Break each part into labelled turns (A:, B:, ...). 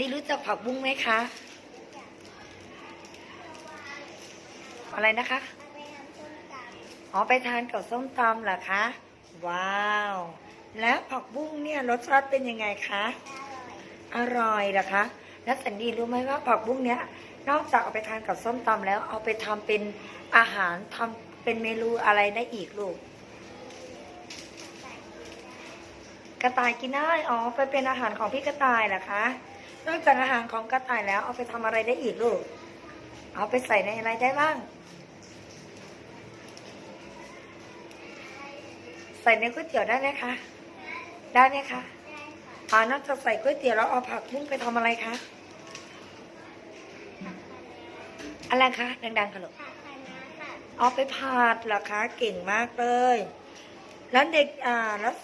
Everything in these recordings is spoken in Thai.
A: นี่รู้จักผักบุ้งไหมคะ อะไรนะคะ อ๋อ ไปทานกับส้มตำเหรอคะ ว้าว แล้วผักบุ้งเนี่ยรสชาติเป็นยังไงคะ อร่อยเหรอคะ แล้วสันดีรู้ไหมว่าผักบุ้งเนี้ยนอกจากเอาไปทานกับส้มตำแล้วเอาไปทำเป็นอาหารทำเป็นเมนูอะไรได้อีกลูก กระต่ายกินได้ อ๋อ ไปเป็นอาหารของพี่กระต่ายเหรอคะ นอกจากอาหารของกระต่ายแล้วเอาไปทำอะไรได้อีกลูก เอาไปใส่ในอะไรได้บ้าง ใส่ในก๋วยเตี๋ยวได้ไหมคะ ได้ไหมคะอ่านอกจากใส่ก๋วยเตี๋ยวแล้วเอาผักบุ้งไปทำอะไรคะ อะไรคะ ดังๆค่ะลูกเอาไปผัดเหรอคะ เก่งมากเลย แล้วเด็ก อ่า แล้ว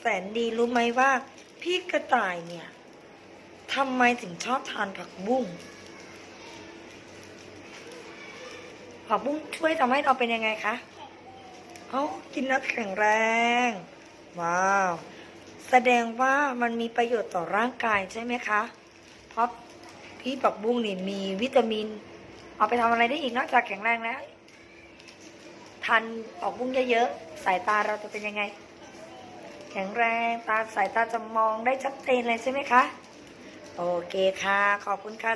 A: แสนดีรู้ไหมว่า พี่กระต่ายเนี่ยทำไมถึงชอบทานผักบุ้ง ผักบุ้งช่วยทำให้เราเป็นยังไงคะเขากินแล้วแข็งแรง ว้าว แสดงว่ามันมีประโยชน์ต่อร่างกายใช่ไหมคะ เพราะพี่ผักบุ้งนี่มีวิตามิน เอาไปทำอะไรได้อีกนอกจากแข็งแรงแล้วทานออกบุ้งเยอะๆ สายตาเราจะเป็นยังไง แข็งแรง ตาสายตาจะมองได้ชัดเจนเลยใช่ไหมคะ โอเคค่ะ ขอบคุณค่ะ